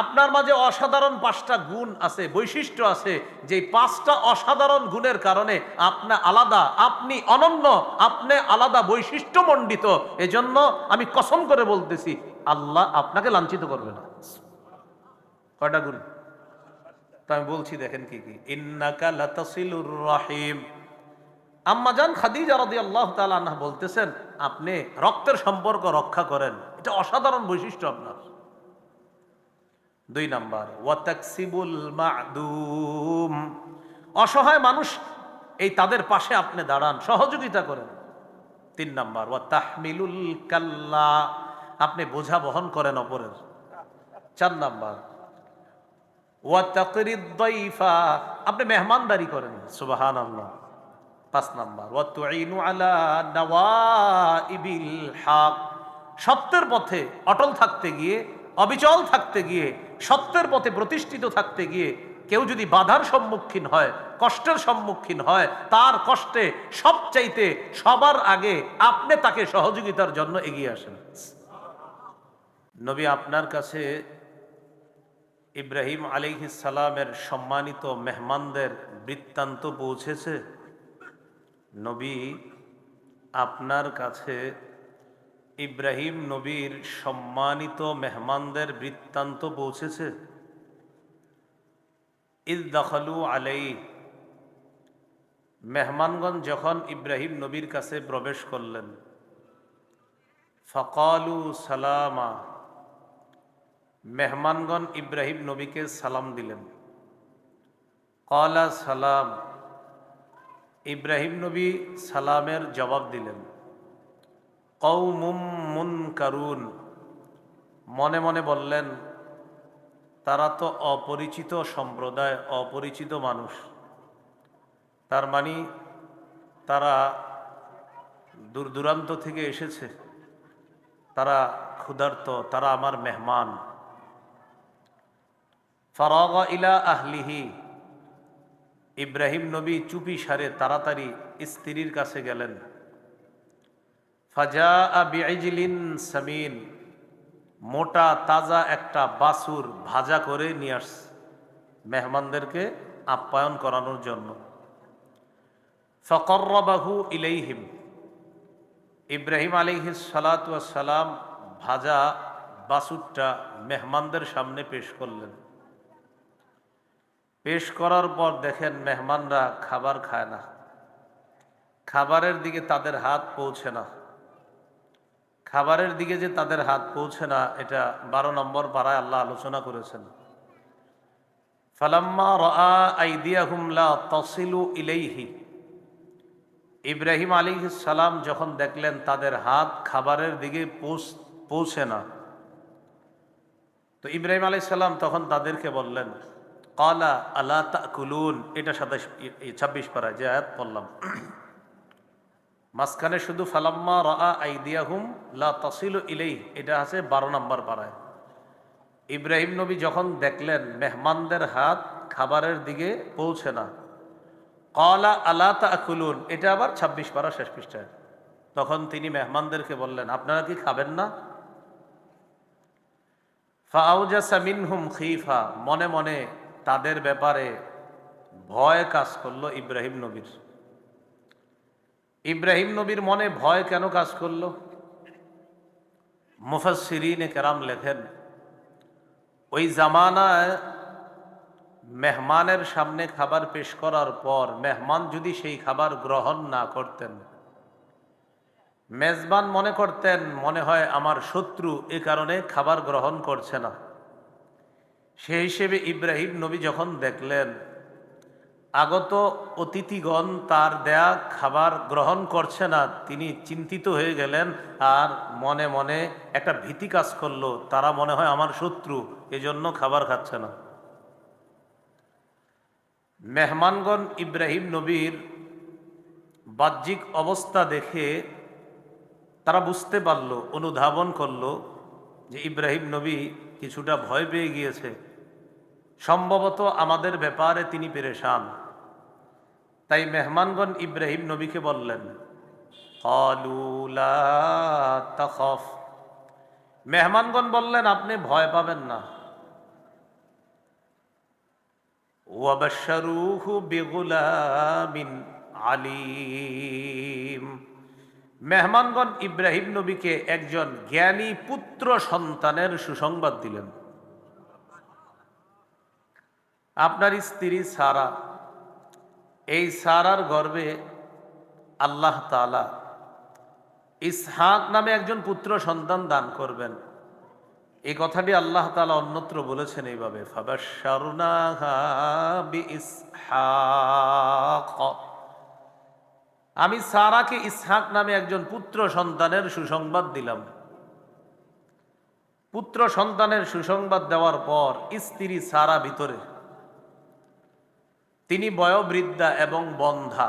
আপনার মাঝে অসাধারণ পাঁচটা গুণ আছে, বৈশিষ্ট্য আছে যে পাঁচটা অসাধারণ গুণের কারণে আপনি আলাদা, আপনি অনন্য, আপনি আলাদা বৈশিষ্ট্য মণ্ডিত এজন্য আমি কসম করে বলতেছি, আল্লাহ আপনাকে লাঞ্ছিত করবে না। কয়টা গুণ? তো আমি বলছি, দেখেন কি কি। ইন্নাকা লাতাসিলুর রাহিম। আম্মাজান খাদিজা রাদিয়াল্লাহু তাআলা আনহা বলতেছেন, আপনি রক্তের সম্পর্ক রক্ষা করেন। এটা অসাধারণ বৈশিষ্ট্য আপনার। দুই নাম্বার, ওয়াতাকসিবুল মাদুম। অসহায় মানুষ, এই তাদের পাশে আপনি দাঁড়ান, সহযোগিতা করেন। তিন নাম্বার ওয়া তাহমিলুল কাল্লা। আপনি বোঝা বহন করেন অপরের। চার নাম্বার ওয়া তাকরিদ দাইফা আপনি মেহমানদারি করেন, সুবহানাল্লাহ। পাঁচ নাম্বার ওয়া তুইনু আলা নাওয়াইবিল হক। সত্যের পথে অটল থাকতে গিয়ে অবিচল থাকতে গিয়ে, সত্যের পথে প্রতিষ্ঠিত থাকতে গিয়ে, কেউ যদি বাধার সম্মুখীন হয়, কষ্টের সম্মুখীন হয়, তার কষ্টে সবচাইতে সবার আগে আপনি তাকে সহযোগিতার জন্য এগিয়ে আসেন। নবী আপনার কাছে ইব্রাহিম সালামের সম্মানিত মেহমানদের বৃত্তান্ত পৌঁছেছে। নবী আপনার কাছে ইব্রাহিম নবীর সম্মানিত মেহমানদের বৃত্তান্ত পৌঁছেছে। ইদ দখলু আলাই মেহমানগণ যখন ইব্রাহিম নবীর কাছে প্রবেশ করলেন, ফকালু সালামা। মেহমানগণ ইব্রাহিম নবীকে সালাম দিলেন। কলা সালাম। ইব্রাহিম নবী সালামের জবাব দিলেন। কৌমুম মুন কারুন মনে মনে বললেন, তারা তো অপরিচিত সম্প্রদায়, অপরিচিত মানুষ। তার মানে তারা দূর দূরান্ত থেকে এসেছে। তারা ক্ষুধার্ত, তারা আমার মেহমান। ফারাগ ইলা আহলিহি। ইব্রাহিম নবী চুপি সারে তাড়াতাড়ি স্ত্রীর কাছে গেলেন। ফাজা বিআইজিলিন সামিন, মোটা তাজা একটা বাসুর ভাজা করে নিয়ে আস, মেহমানদেরকে আপ্যায়ন করানোর জন্য। ফকর্রবাহু ইলাইহিম, ইব্রাহিম আলিহিস সালাম ভাজা বাসুরটা মেহমানদের সামনে পেশ করলেন। পেশ করার পর দেখেন মেহমানরা খাবার খায় না, খাবারের দিকে তাদের হাত পৌঁছে না। খাবারের দিকে যে তাদের হাত পৌঁছে না, এটা বারো নম্বর পাড়ায় আল্লাহ আলোচনা করেছেন। ফালাম্মা রা আইদিয়াহুমলা তসিলু ইলেইহি। ইব্রাহিম আলী সালাম যখন দেখলেন তাদের হাত খাবারের দিকে পৌঁছে না, তো ইব্রাহিম আলী সালাম তখন তাদেরকে বললেন কলা আল্লাহ তাকুলুন? এটা সাতাশ ছাব্বিশ পাড়ায় যে আয়াত বললাম মাঝখানে শুধু ফালাম্মা রা আইদিয়াহুম লা তসিল ইলেই এটা আছে বারো নম্বর পাড়ায়। ইব্রাহিম নবী যখন দেখলেন মেহমানদের হাত খাবারের দিকে পৌঁছে না কলা আলা তাকুলুন এটা আবার ছাব্বিশ পারা শেষ পৃষ্ঠায়। তখন তিনি মেহমানদেরকে বললেন, আপনারা কি খাবেন না? ফাউজা সামিনহুম খিফা, মনে মনে তাদের ব্যাপারে ভয় কাজ করল ইব্রাহিম নবীর। ইব্রাহিম নবীর মনে ভয় কেন কাজ করল? মুফাসিরিনে কেরাম লেখেন, ওই জামানায় মেহমানের সামনে খাবার পেশ করার পর মেহমান যদি সেই খাবার গ্রহণ না করতেন, মেজবান মনে করতেন, মনে হয় আমার শত্রু এ কারণে খাবার গ্রহণ করছে না। সে হিসেবে ইব্রাহিম নবী যখন দেখলেন আগত অতিথিগণ তার দেয়া খাবার গ্রহণ করছে না, তিনি চিন্তিত হয়ে গেলেন আর মনে মনে একটা ভীতি কাজ করল। তারা মনে হয় আমার শত্রু, এজন্য খাবার খাচ্ছে না। মেহমানগণ ইব্রাহিম নবীর বাহ্যিক অবস্থা দেখে তারা বুঝতে পারল, অনুধাবন করল যে ইব্রাহিম নবী কিছুটা ভয় পেয়ে গিয়েছে। সম্ভবত আমাদের ব্যাপারে তিনি পেরেশান। তাই মেহমানগণ ইব্রাহিম নবীকে বললেন মেহমানগণ বললেন, আপনি ভয় পাবেন না। বেগুলামিন আলিম। মেহমানগণ ইব্রাহিম নবীকে একজন জ্ঞানী পুত্র সন্তানের সুসংবাদ দিলেন। আপনার স্ত্রী সারা এই সারার গর্বে আল্লাহ তালা ইসহাক নামে একজন পুত্র সন্তান দান করবেন এই কথাটি আল্লাহ তালা অন্যত্র বলেছেন এইভাবে। আমি সারাকে ইসহাক নামে একজন পুত্র সন্তানের সুসংবাদ দিলাম পুত্র সন্তানের সুসংবাদ দেওয়ার পর স্ত্রী সারা ভিতরে তিনি বয়োবৃদ্ধা এবং বন্ধা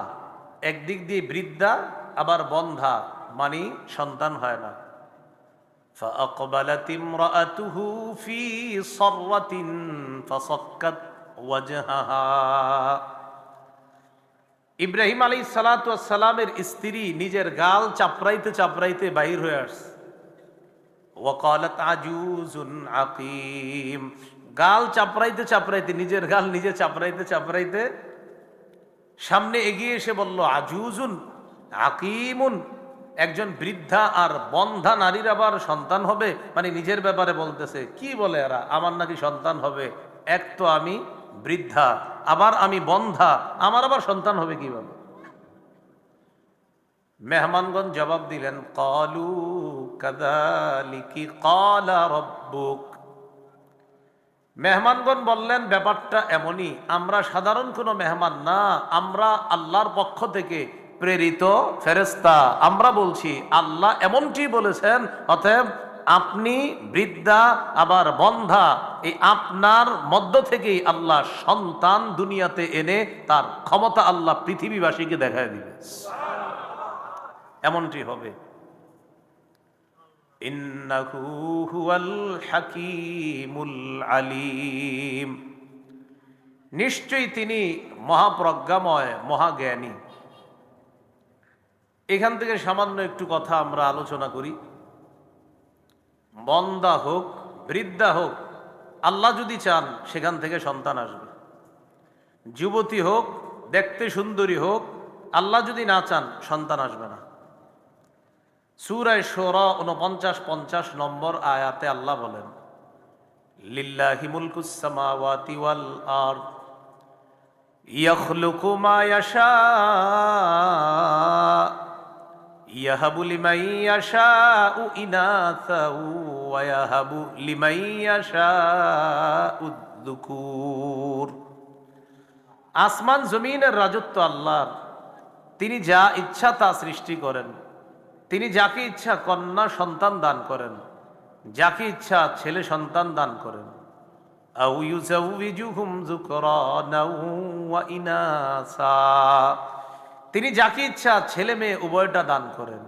একদিক দিয়ে বৃদ্ধা আবার বন্ধা মানে সন্তান হয় না فأقبلت امرأته في صرة فصكت وجهها ইব্রাহিম আলী সালামের স্ত্রী নিজের গাল চাপড়াইতে চাপড়াইতে বাহির হয়ে আসছে ওয়াকালাত আজুজুন আকিম গাল চাপড়াইতে চাপড়াইতে, নিজের গাল নিজে চাপড়াইতে চাপড়াইতে সামনে এগিয়ে এসে বলল, আজুজুন, আকিমুন, একজন বৃদ্ধা আর বন্ধা নারীর আবার সন্তান হবে? মানে নিজের ব্যাপারে বলতেছে, কি বলে এরা? আমার নাকি সন্তান হবে। এক তো আমি বৃদ্ধা, আবার আমি বন্ধা, আমার আবার সন্তান হবে কীভাবে? মেহমানগঞ্জ জবাব দিলেন, কলু কাদালিকি, কলা রব্বুক। মেহমানগণ বললেন, ব্যাপারটা এমনই। আমরা সাধারণ কোনো মেহমান না। আমরা আল্লাহর পক্ষ থেকে প্রেরিত ফেরেস্তা আমরা বলছি, আল্লাহ এমনটি বলেছেন, অতএব আপনি বৃদ্ধা, আবার বন্ধা, এই আপনার মধ্য থেকেই আল্লাহ সন্তান দুনিয়াতে এনে তার ক্ষমতা আল্লাহ পৃথিবীবাসীকে দেখায় দিবে এমনটি হবে। ইন্নাহু হুয়াল আলিম নিশ্চয়ই তিনি মহাপ্রজ্ঞাময়, মহাজ্ঞানী। এখান থেকে সামান্য একটু কথা আমরা আলোচনা করি। বন্দা হোক, বৃদ্ধা হোক, আল্লাহ যদি চান, সেখান থেকে সন্তান আসবে। যুবতী হোক, দেখতে সুন্দরী হোক, আল্লাহ যদি না চান, সন্তান আসবে না। সুরায় সোরা উনপঞ্চাশ পঞ্চাশ নম্বর আয়াতে আল্লাহ বলেন, লিল্লাহি মুলকুস সামাওয়াতি ওয়াল আরদ, ইয়াখলুকু মা ইয়াশা, ইয়াহাবু লিমান ইয়াশাউ ইনাসাউ, ওয়া ইয়াহাবু লিমান ইয়াশাউ যুকুর। আসমান জমিনের রাজত্ব আল্লাহর, তিনি যা ইচ্ছা তা সৃষ্টি করেন। তিনি যাকে ইচ্ছা কন্যা সন্তান দান করেন, যাকে ইচ্ছা ছেলে সন্তান দান করেন। তিনি যাকে ইচ্ছা ছেলে মেয়ে উভয়টা দান করেন।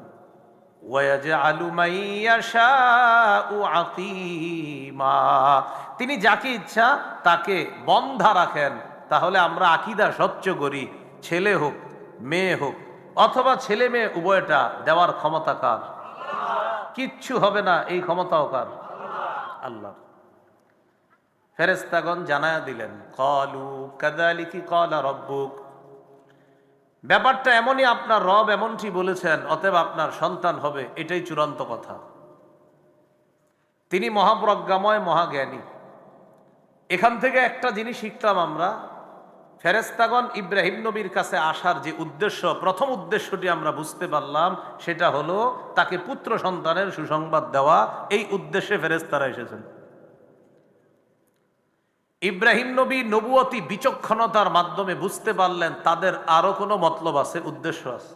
তিনি যাকে ইচ্ছা তাকে বন্ধা রাখেন, তাহলে আমরা আকিদা স্বচ্ছ করি, ছেলে হোক, মেয়ে হোক। অথবা ছেলে মেয়ে উভয়টা দেওয়ার ক্ষমতা কার? কিচ্ছু হবে না, এই ক্ষমতাও কার? আল্লাহ। ফেরেস্তাগণ জানায়া দিলেন, কলু কাদালিকি কলা রব্বুক। ব্যাপারটা এমনই আপনার রব এমনটি বলেছেন, অতএব আপনার সন্তান হবে, এটাই চূড়ান্ত কথা। তিনি মহাপ্রজ্ঞাময়, মহাজ্ঞানী। এখান থেকে একটা জিনিস শিখতাম আমরা ফেরেস্তাগণ ইব্রাহিম নবীর কাছে আসার যে উদ্দেশ্য, প্রথম উদ্দেশ্যটি আমরা বুঝতে পারলাম, সেটা হলো তাকে পুত্র সন্তানের সুসংবাদ দেওয়া। এই উদ্দেশ্যে ফেরেস্তারা এসেছেন। ইব্রাহিম নবী নবুয়তি বিচক্ষণতার মাধ্যমে বুঝতে পারলেন তাদের আরও কোনো মতলব আছে, উদ্দেশ্য আছে।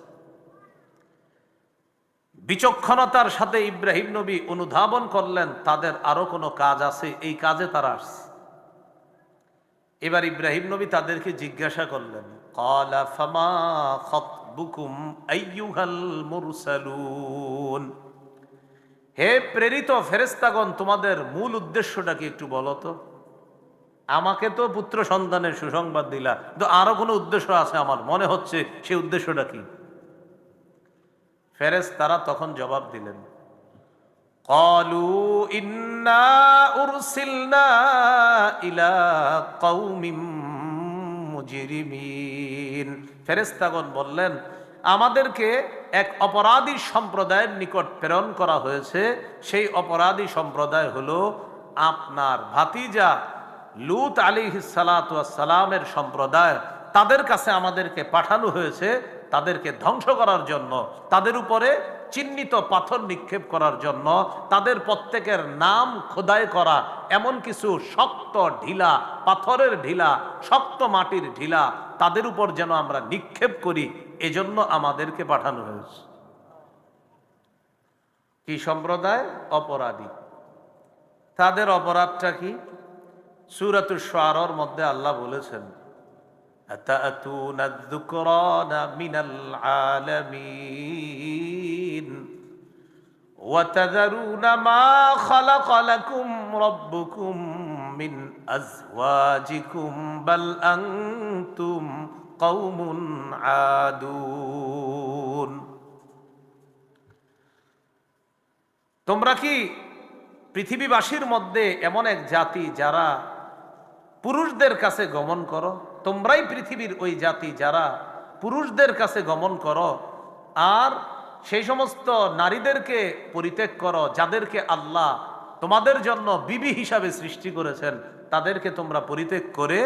বিচক্ষণতার সাথে ইব্রাহিম নবী অনুধাবন করলেন, তাদের আরও কোনো কাজ আছে, এই কাজে তারা আসছে। এবার ইব্রাহিম নবী তাদেরকে জিজ্ঞাসা করলেন হে প্রেরিত ফেরেস্তাগণ তোমাদের মূল উদ্দেশ্যটা কি একটু বলো তো? আমাকে তো পুত্র সন্তানের সুসংবাদ দিলা তো আরও কোনো উদ্দেশ্য আছে আমার? মনে হচ্ছে সেই উদ্দেশ্যটা কি? ফেরেস তারা তখন জবাব দিলেন قالوا إنا أرسلنا إلى قوم মুজরিমিন ফেরেশতাগণ বললেন আমাদেরকে এক অপরাধী সম্প্রদায়ের নিকট প্রেরণ করা হয়েছে সেই অপরাধী সম্প্রদায় হলো আপনার ভাতিজা লুত আলী সালামের সম্প্রদায় তাদের কাছে আমাদেরকে পাঠানো হয়েছে তাদেরকে ধ্বংস করার জন্য তাদের উপরে চিহ্নিত পাথর নিক্ষেপ করার জন্য তাদের প্রত্যেকের নাম খোদাই করা এমন কিছু শক্ত ঢিলা পাথরের ঢিলা শক্ত মাটির ঢিলা তাদের উপর যেন আমরা নিক্ষেপ করি এজন্য আমাদেরকে পাঠানো হয়েছে কি সম্প্রদায় অপরাধী তাদের অপরাধটা কি সুরাতুর শারর মধ্যে আল্লাহ বলেছেন أتأتون الذكران من العالمين وتذرون ما خلق لكم ربكم من أزواجكم بل أنتم قوم عادون তোমরা কি পৃথিবীবাসীর মধ্যে এমন এক জাতি যারা পুরুষদের কাছে গমন করো তোমরাই পৃথিবীর ওই জাতি যারা পুরুষদের কাছে গমন করো আর সেই সমস্ত নারীদেরকে পরিত্যাগ করো, যাদেরকে আল্লাহ তোমাদের জন্য বিবি হিসাবে সৃষ্টি করেছেন, তাদেরকে তোমরা পরিত্যাগ করে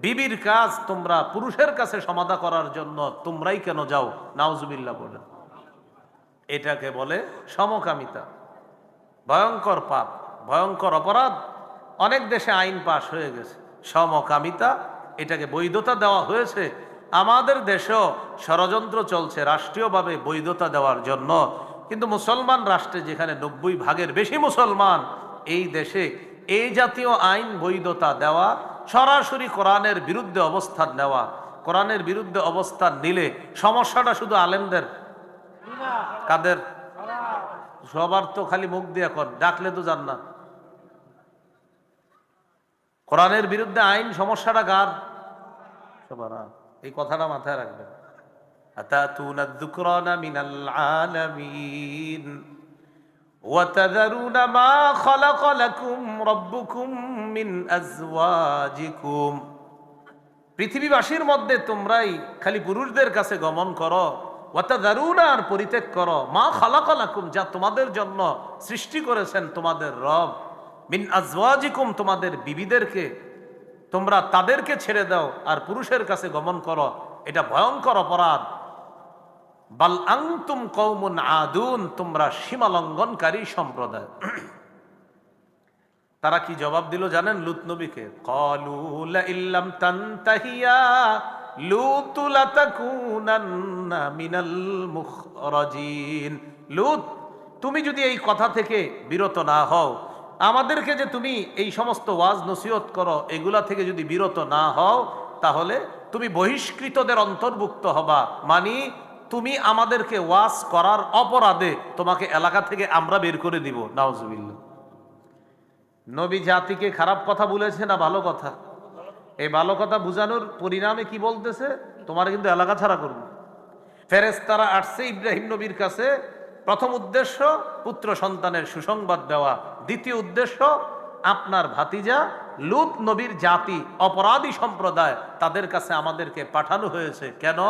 বিবির কাজ তোমরা পুরুষের কাছে সমাধা করার জন্য তোমরাই কেন যাও? নাওজুবিল্লা বলে এটাকে বলে সমকামিতা। ভয়ঙ্কর পাপ, ভয়ঙ্কর অপরাধ। অনেক দেশে আইন পাশ হয়ে গেছে। সমকামিতা, এটাকে বৈধতা দেওয়া হয়েছে। আমাদের দেশেও ষড়যন্ত্র চলছে রাষ্ট্রীয়ভাবে বৈধতা দেওয়ার জন্য। কিন্তু মুসলমান রাষ্ট্রে যেখানে নব্বই ভাগের বেশি মুসলমান, এই দেশে এই জাতীয় আইন বৈধতা দেওয়া, সরাসরি কোরআনের বিরুদ্ধে অবস্থান নেওয়া, কোরআনের বিরুদ্ধে অবস্থান নিলে সমস্যাটা শুধু আলেমদের? কাদের? সবার তো খালি মুখ দিয়ে এখন ডাকলে তো যান না। কোরআনের বিরুদ্ধে আইন, সমস্যাটা গার সবার এই কথাটা মাথায় রাখবেন أتأتون الذكران من العالمين وتذرون ما خلق لكم ربكم من أزواجكم পৃথিবীবাসীর মধ্যে তোমরাই খালি পুরুষদের কাছে গমন করো ওয়াতাদারুনা আর পরিত্যাগ করো মা খালাকালাকুম যা তোমাদের জন্য সৃষ্টি করেছেন তোমাদের রব মিন আজওয়াজিকুম তোমাদের বিবিদেরকে তোমরা তাদেরকে ছেড়ে দাও আর পুরুষের কাছে গমন করো। এটা ভয়ঙ্কর অপরাধ। বাল আংতুম কৌমুন আদুন, তোমরা সীমা লঙ্ঘনকারী সম্প্রদায়। তারা কি জবাব দিল জানেন? লুত নবীকে, কলু ইল্লাম তানতাহিয়া মিনাল লুত, তুমি যদি এই কথা থেকে বিরত না হও আমাদেরকে যে তুমি এই সমস্ত ওয়াজ নসিহত করো, এগুলা থেকে যদি বিরত না হও, তাহলে তুমি বহিষ্কৃতদের অন্তর্ভুক্ত হবা। মানি তুমি আমাদেরকে ওয়াজ করার অপরাধে তোমাকে এলাকা থেকে আমরা বের করে দিব। নাউজুবিল্লাহ। নবী জাতিকে খারাপ কথা বলেছে না ভালো কথা? এই ভালো কথা বুঝানোর পরিণামে কি বলতেছে? তোমার কিন্তু এলাকা ছাড়া করব। ফেরেস তারা আসছে ইব্রাহিম নবীর কাছে। প্রথম উদ্দেশ্য, পুত্র সন্তানের সুসংবাদ দেওয়া। দ্বিতীয় উদ্দেশ্য, আপনার ভাতিজা লুত নবীর জাতি, অপরাধী সম্প্রদায় তাদের কাছে আমাদেরকে পাঠানো হয়েছে। কেন?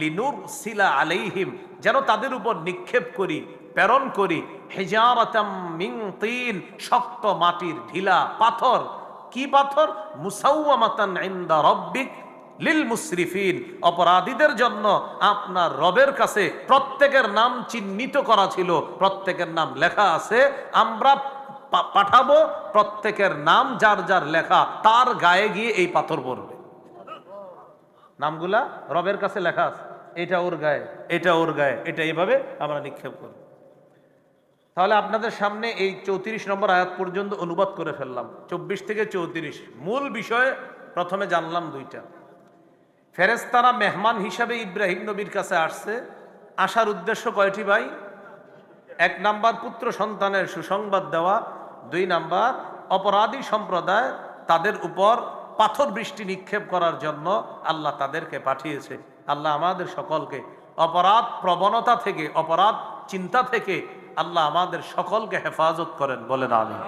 লিনুর সিলা আলাইহিম, যেন তাদের উপর নিক্ষেপ করি, প্রেরণ করি। তিন, শক্ত মাটির ঢিলা পাথর। কি পাথর? মুসাউমাতান লিল মুসরিফিন অপরাধীদের জন্য আপনার রবের কাছে প্রত্যেকের নাম চিহ্নিত করা ছিল, প্রত্যেকের নাম লেখা আছে, আমরা পাঠাবো, প্রত্যেকের নাম যার যার লেখা, তার গায়ে গিয়ে এই পাথর পড়বে। নামগুলা রবের কাছে লেখা আছে। এটা ওর গায়ে, এটা ওর গায়ে, এটা এইভাবে আমরা নিক্ষেপ করব। তাহলে আপনাদের সামনে এই চৌত্রিশ নম্বর আয়াত পর্যন্ত অনুবাদ করে ফেললাম। চব্বিশ থেকে চৌত্রিশ। মূল বিষয়ে প্রথমে জানলাম দুইটা। ফেরেস্তারা মেহমান হিসাবে ইব্রাহিম নবীর কাছে আসছে। আসার উদ্দেশ্য কয়টি ভাই? এক নাম্বার, পুত্র সন্তানের সুসংবাদ দেওয়া। দুই নাম্বার, অপরাধী সম্প্রদায় তাদের উপর পাথর বৃষ্টি নিক্ষেপ করার জন্য আল্লাহ তাদেরকে পাঠিয়েছে। আল্লাহ আমাদের সকলকে অপরাধ প্রবণতা থেকে, অপরাধ চিন্তা থেকে আল্লাহ আমাদের সকলকে হেফাজত করেন বলেন আমি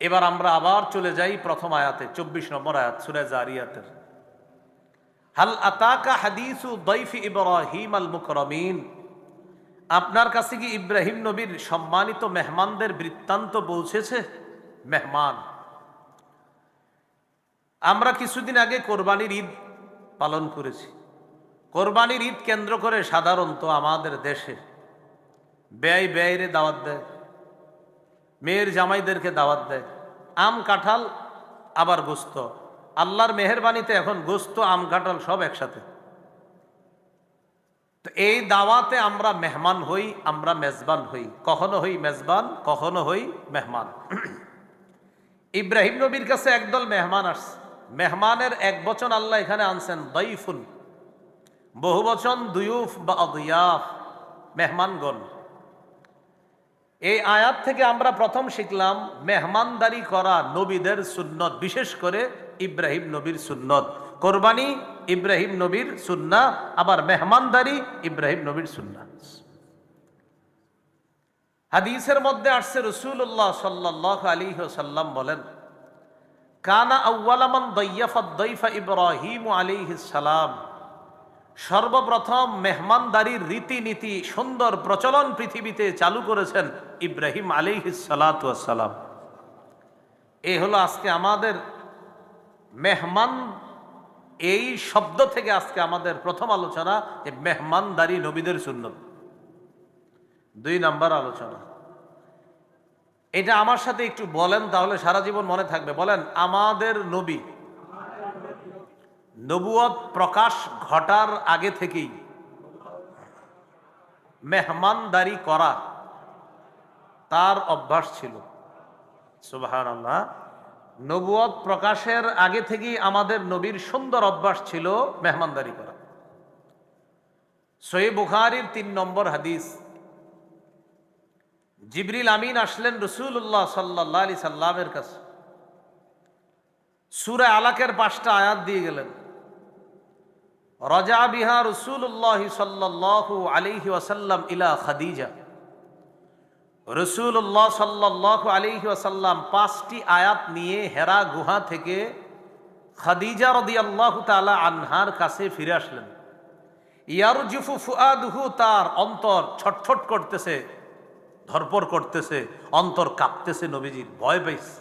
এবার আমরা আবার চলে যাই প্রথম আয়াতে, চব্বিশ নম্বর আয়াত, সুরে জারিয়াতের। হাল আতাকা হাদিসু দৈফি ইব্রাহিম আল মুকরমিন? আপনার কাছে কি ইব্রাহিম নবীর সম্মানিত মেহমানদের বৃত্তান্ত পৌঁছেছে? মেহমান। আমরা কিছুদিন আগে কোরবানির ঈদ পালন করেছি। কোরবানির ঈদ কেন্দ্র করে সাধারণত আমাদের দেশে ব্যয় ব্যয়রে দাওয়াত দেয়, মেয়ের জামাইদেরকে দাওয়াত দেয়। আম কাঁঠাল, আবার গোস্ত। আল্লাহর মেহরবানিতে এখন গোস্ত, আম, কাঁঠাল সব একসাথে। তো এই দাওয়াতে আমরা মেহমান হই, আমরা মেজবান হই। কখনো হই মেজবান, কখনো হই মেহমান। ইব্রাহিম নবীর কাছে একদল মেহমান আসছে। মেহমানের এক বচন আল্লাহ এখানে আনছেন, দইফুন। বহু বচন, দুয়ুফ বা অদুয়াফ মেহমানগণ। এই আয়াত থেকে আমরা প্রথম শিখলাম, মেহমানদারি করা নবীদের সুন্নত, বিশেষ করে ইব্রাহিম নবীর সুন্নত। কোরবানি ইব্রাহিম নবীর সুন্না, আবার মেহমানদারি ইব্রাহিম নবীর সুন্না। হাদিসের মধ্যে আসছে রসুল্লাহ সাল্লাহ আলী সাল্লাম বলেন, কানা আউ্লামান দৈয়াফত দৈফা ইব্রাহিম আলিহিস সালাম। সর্বপ্রথম মেহমানদারির রীতিনীতি সুন্দর প্রচলন পৃথিবীতে চালু করেছেন ইব্রাহিম আলিহিসালাম এই হলো আজকে আমাদের মেহমান এই শব্দ থেকে আজকে আমাদের প্রথম আলোচনা যে মেহমানদারি নবীদের শূন্য দুই নাম্বার আলোচনা। এটা আমার সাথে একটু বলেন, তাহলে সারা জীবন মনে থাকবে। বলেন, আমাদের নবী, নবুয়ত প্রকাশ ঘটার আগে থেকেই মেহমানদারি করা তার অভ্যাস ছিল। সুবাহান আল্লাহ নবুয়ত প্রকাশের আগে থেকেই আমাদের নবীর সুন্দর অভ্যাস ছিল মেহমানদারি করা। সই বুখারির তিন নম্বর হাদিস। জিবরিল আমিন আসলেন রসুল্লাহ সাল্লাহ আলি সাল্লামের কাছে। সুরে আলাকের পাঁচটা আয়াত দিয়ে গেলেন। রজা বিহা রসুল্লাহ সাল্লাহ আলিহি ওয়াসাল্লাম ইলা খাদিজা। রসুল্লাহ সাল্লাহ আলিহি ওয়াসাল্লাম পাঁচটি আয়াত নিয়ে হেরা গুহা থেকে খাদিজা রদি আল্লাহ তালা আনহার কাছে ফিরে আসলেন। ইয়ারজুফু ফুয়াদুহু তার অন্তর ছটফট করতেছে, ধরপর করতেছে, অন্তর কাঁপতেছে নবীজির, ভয় পাইছে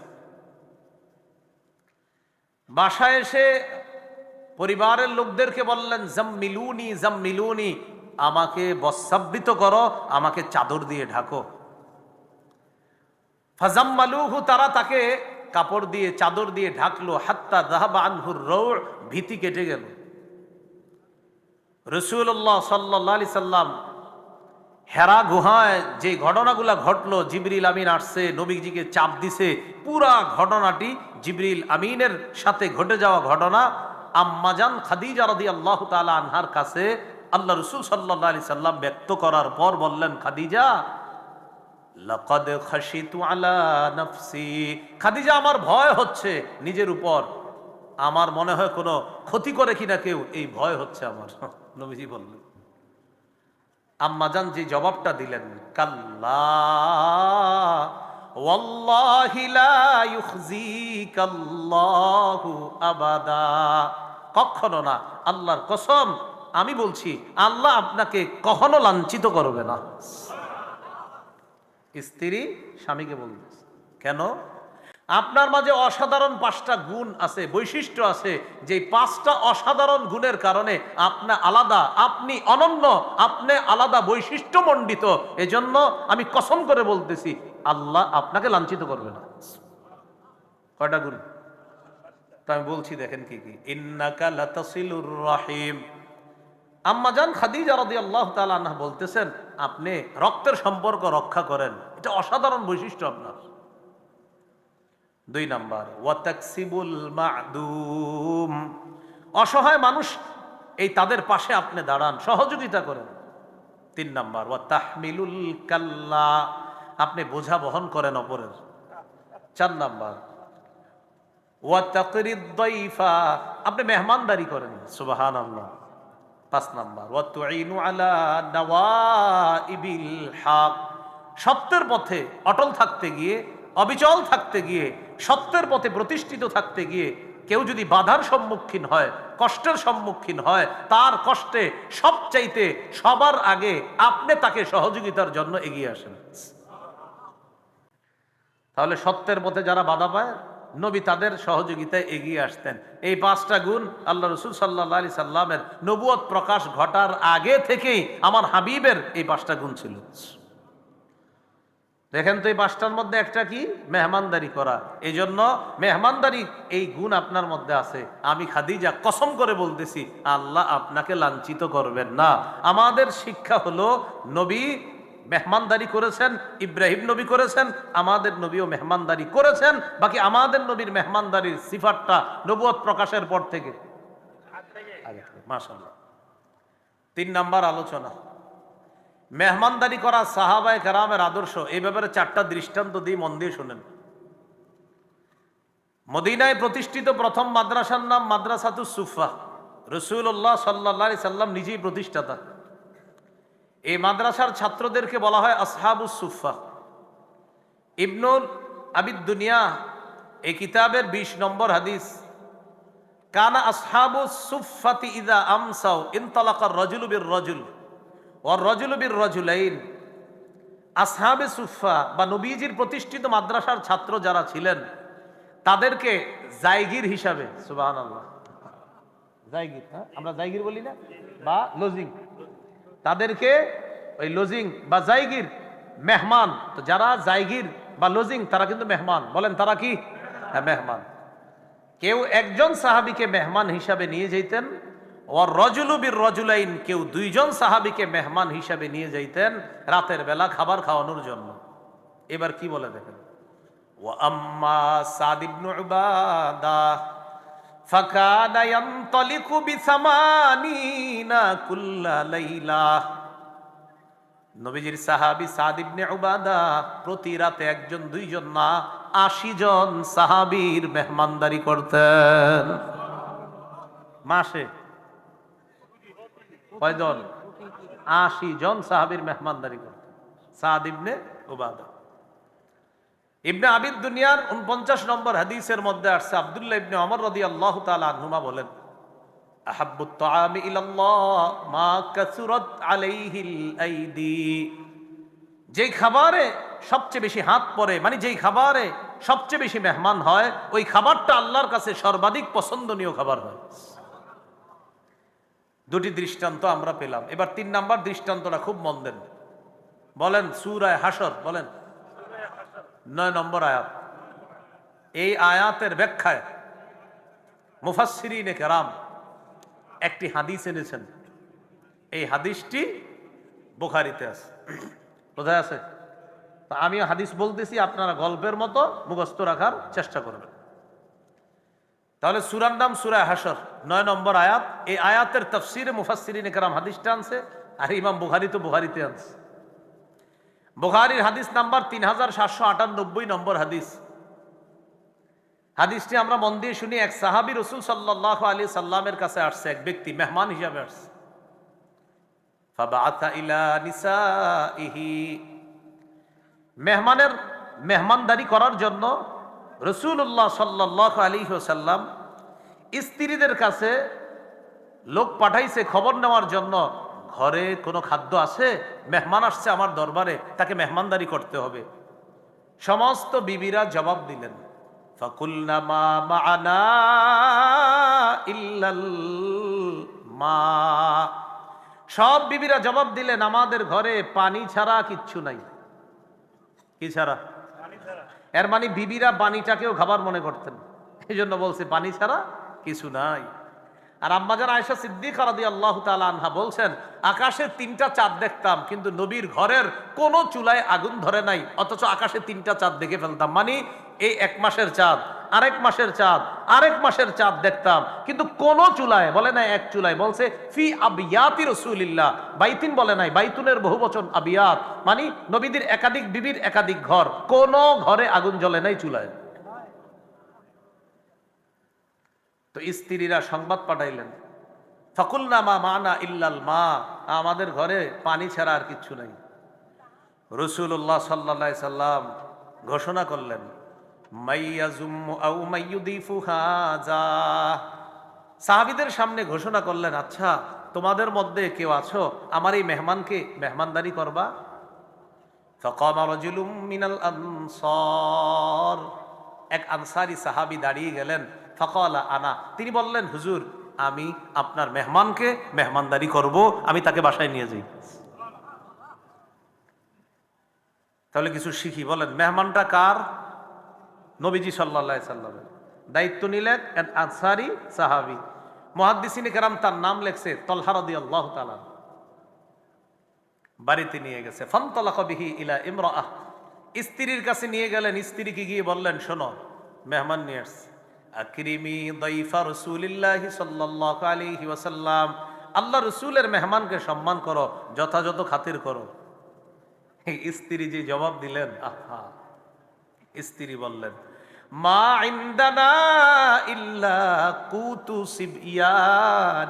বাসায় এসে পরিবারের লোকদেরকে বললেন, জাম্মিলুনি জাম্মিলুনি, আমাকে বসাবৃত করো, আমাকে চাদর দিয়ে ঢাকো। ফাজাম্মালুহু, তারা তাকে কাপড় দিয়ে, চাদর দিয়ে ঢাকলো, হাত্তা দাহাবা রৌড় ভীতি কেটে গেল। রসুল্লাহ সাল্লি সাল্লাম হেরা গুহায় যে ঘটনাগুলা ঘটলো, জিবরিল আমিন আসছে, নবীজিকে চাপ দিছে, পুরা ঘটনাটি জিবরিল আমিনের সাথে ঘটে যাওয়া ঘটনা। আম্মাজান খাদিজা রদি আল্লাহ তালা আনহার কাছে আল্লাহ রসুল সাল্লাহ আলি সাল্লাম ব্যক্ত করার পর বললেন, খাদিজা লকদ খাসিতু আলা নফসি। খাদিজা, আমার ভয় হচ্ছে নিজের উপর। আমার মনে হয় কোনো ক্ষতি করে কিনা কেউ, এই ভয় হচ্ছে আমার, নবীজি বললেন। আম্মাজান যে জবাবটা দিলেন, কাল্লা, ওয়াল্লাহি লা ইউখজিকাল্লাহু আবাদা। কখনো না, আল্লাহর কসম, আমি বলছি, আল্লাহ আপনাকে কখনো লাঞ্ছিত করবে না। স্ত্রী স্বামীকে বলতেছে কেন? আপনার মাঝে অসাধারণ পাঁচটা গুণ আছে, বৈশিষ্ট্য আছে। যে পাঁচটা অসাধারণ গুণের কারণে আপনি আলাদা, আপনি অনন্য, আপনি আলাদা বৈশিষ্ট্য মণ্ডিত এজন্য আমি কসম করে বলতেছি, আল্লাহ আপনাকে লাঞ্ছিত করবে না। কয়টা গুণ? তো আমি বলছি, দেখেন কি কি। ইন্নাকা লাতাসিলুর রাহিম। আম্মাজান খাদিজা রাদিয়াল্লাহু তাআলা আনহা বলতেছেন, আপনি রক্তের সম্পর্ক রক্ষা করেন। এটা অসাধারণ বৈশিষ্ট্য আপনার। দুই নাম্বার, ওয়াতাকসিবুল মাদুম। অসহায় মানুষ, এই তাদের পাশে আপনি দাঁড়ান, সহযোগিতা করেন। তিন নাম্বার ওয়া তাহমিলুল কাল্লা। আপনি বোঝা বহন করেন অপরের। চার নাম্বার ওয়া তাকরিদ আপনি মেহমানদারি করেন সুবাহান আল্লাহ পাঁচ নাম্বার হক। সত্যের পথে অটল থাকতে গিয়ে, অবিচল থাকতে গিয়ে, সত্যের পথে প্রতিষ্ঠিত থাকতে গিয়ে, কেউ যদি বাধার সম্মুখীন হয়, কষ্টের সম্মুখীন হয়, তার কষ্টে সবচাইতে সবার আগে আপনি তাকে সহযোগিতার জন্য এগিয়ে আসেন। তাহলে সত্যের পথে যারা বাধা পায় নবী তাদের সহযোগিতায় এগিয়ে আসতেন। এই পাঁচটা গুণ আল্লাহ রসুল সাল্লাহ আলি সাল্লামের নবুয়ত প্রকাশ ঘটার আগে থেকেই আমার হাবিবের এই পাঁচটা গুণ ছিল। দেখেন তো এই পাঁচটার মধ্যে একটা কি? মেহমানদারি করা। এই জন্য মেহমানদারি, এই গুণ আপনার মধ্যে আছে। আমি খাদিজা, কসম করে বলতেছি, আল্লাহ আপনাকে লাঞ্ছিত করবেন না। আমাদের শিক্ষা হলো, নবী মেহমানদারি করেছেন, ইব্রাহিম নবী করেছেন, আমাদের নবীও মেহমানদারি করেছেন, বাকি আমাদের নবীর মেহমানদারির সিফারটা নবুয়ত প্রকাশের পর থেকে। তিন নাম্বার আলোচনা। মেহমানদারি করা সাহাবায় কারামের আদর্শ, এই ব্যাপারে চারটা দৃষ্টান্ত দিয়ে মন দিয়ে শোনেন। মদিনায় প্রতিষ্ঠিত প্রথম মাদ্রাসার নাম মাদ্রাসাতুস সুফা রসুল্লাহ সাল্লা সাল্লাম নিজেই প্রতিষ্ঠাতা। এই মাদ্রাসার ছাত্রদেরকে বলা হয় আসহাবুস সুফা ইবনুল আবিদ দুনিয়া এই কিতাবের ২০ নম্বর হাদিস। কানা আসহাবু সুফাতি ইদা আমসাও ইনতালাকার রজুল বির রজুল ও রজুল বির রজুলাইন। আসহাবে সুফা বা নবীজির প্রতিষ্ঠিত মাদ্রাসার ছাত্র যারা ছিলেন, তাদেরকে জায়গির হিসাবে সুবাহান আল্লাহ জায়গির হ্যাঁ? আমরা জায়গির বলি না, বা লজিং। তাদেরকে ওই লজিং বা জায়গির মেহমান, তো যারা জায়গির বা লজিং তারা কিন্তু মেহমান। বলেন, তারা কি? হ্যাঁ মেহমান। কেউ একজন সাহাবিকে মেহমান হিসাবে নিয়ে যেতেন ও রজুলুবির রজুলাইন, কেউ দুইজন সাহাবিকে মেহমান হিসাবে নিয়ে যাইতেন রাতের বেলা খাবার খাওয়ানোর জন্য। এবার কি বলে দেখেন? ও আম্মা সাদিবনু উবাদা فكان ينطلق بثمانين كل ليلة নবীজির সাহাবি সাদ ইবনে উবাদা প্রতি রাতে একজন দুইজন না আশি জন সাহাবীর মেহমানদারি করতেন মাসে কয়জন আশি জন সাহাবীর মেহমানদারি করতেন সাদ ইবনে উবাদা ইবনে আবিদ দুনিয়ার উনপঞ্চাশ নম্বর হাদিসের মধ্যে আসছে, আবদুল্লাহ ইবনে অমর রদি আল্লাহ তালা বলেন যেই খাবারে সবচেয়ে বেশি হাত পড়ে মানে যেই খাবারে সবচেয়ে বেশি মেহমান হয়, ওই খাবারটা আল্লাহর কাছে সর্বাধিক পছন্দনীয় খাবার হয়। দুটি দৃষ্টান্ত আমরা পেলাম। এবার তিন নাম্বার দৃষ্টান্তটা খুব মন দেন বলেন, সুরায় হাসর বলেন নয় নম্বর আয়াত। এই আয়াতের ব্যাখ্যায় মুফাসিরিনে কেরাম একটি হাদিস এনেছেন। এই হাদিসটি বোখারিতে আছে। কোথায় আছে তা আমি হাদিস বলতেছি, আপনারা গল্পের মতো মুখস্থ রাখার চেষ্টা করবেন। তাহলে সুরার নাম সুরায় হাসর নয় নম্বর আয়াত। এই আয়াতের তফসিরে মুফাসিরিনে কেরাম হাদিসটা আনছে, আর ইমাম বুখারি তো বুখারিতে আনছে। বুখারির হাদিস নাম্বার তিন হাজার সাতশো আটানব্বই নম্বর হাদিস। হাদিসটি আমরা মন দিয়ে শুনি, এক সাহাবি রসুল সাল্লাহ আলী সাল্লামের কাছে আসছে, এক ব্যক্তি, মেহমান হিসাবে আসছে। মেহমানের মেহমানদারি করার জন্য রসুল্লাহ সাল্লাহ আলী সাল্লাম স্ত্রীদের কাছে লোক পাঠাইছে খবর নেওয়ার জন্য। ঘরে কোনো খাদ্য আছে? মেহমান আসছে আমার দরবারে তাকে মেহমানদারি করতে হবে। সমস্ত বিবিরা জবাব দিলেন ফকুল্না মা মাআনা ইল্লাল মা। সব বিবিরা জবাব দিলেন আমাদের ঘরে পানি ছাড়া কিচ্ছু নাই। কি ছাড়া? এর মানে বিবিরা পানিটাকেও খাবার মনে করতেন। এই জন্য বলছে পানি ছাড়া কিছু নাই। আর আম্মাজান আয়সা সিদ্দিক আল্লাহ আনহা বলছেন, আকাশে তিনটা চাঁদ দেখতাম, কিন্তু নবীর ঘরের কোনো চুলায় আগুন ধরে নাই, অথচ আকাশে তিনটা চাঁদ দেখে ফেলতাম। মানে এই এক মাসের চাঁদ, আরেক মাসের চাঁদ, আরেক মাসের চাঁদ দেখতাম, কিন্তু কোন চুলায়, বলে নাই এক চুলায়, বলছে, ফি আবিয়াতি রসুলিল্লাহ। বাইতিন বলে নাই, বাইতুনের বহু বচন আবিয়াত। মানে নবীদের একাধিক, বিবির একাধিক ঘর, কোন ঘরে আগুন জ্বলে নাই চুলায়। তো স্ত্রীরা সংবাদ পাঠাইলেন। ফকুলনা মা মানা ইল্লাল মা, আমাদের ঘরে পানি ছাড়া আর কিচ্ছু নাই। রসুল্লাহ সাল্লা সাল্লাম ঘোষণা করলেন সাহাবিদের সামনে ঘোষণা করলেন আচ্ছা তোমাদের মধ্যে কেউ আছো? আমার এই মেহমানকে মেহমানদারি করবা? মিনাল আনসার। এক আনসারি সাহাবি দাঁড়িয়ে গেলেন ফকলা আনা। তিনি বললেন, হুজুর, আমি আপনার মেহমানকে মেহমানদারি করব, আমি তাকে বাসায় নিয়ে যাই। তাহলে কিছু শিখি, বলেন, মেহমানটা কার? নবীজি সাল্লাহ সাল্লামের। দায়িত্ব নিলেন আনসারি সাহাবি মহাদ্দিসিনী কেরাম তার নাম লেখছে তলহারদি আল্লাহ তালা বাড়িতে নিয়ে গেছে। ফন্তলাকবিহি ইলা ইমরাহ স্ত্রীর কাছে নিয়ে গেলেন, স্ত্রীকে গিয়ে বললেন, শোনো, মেহমান নিয়ে আসছে। আকরিমি দাইফা রসুলিল্লাহি সাল্লাল্লাহু আলাইহি ওয়াসাল্লাম, আল্লাহ রসুলের মেহমানকে সম্মান করো, যথাযথ খাতির করো। স্ত্রী যে জবাব দিলেন, আহা, স্ত্রী বললেন, মা ইন্দানা ইল্লা কুতু সিবিয়ান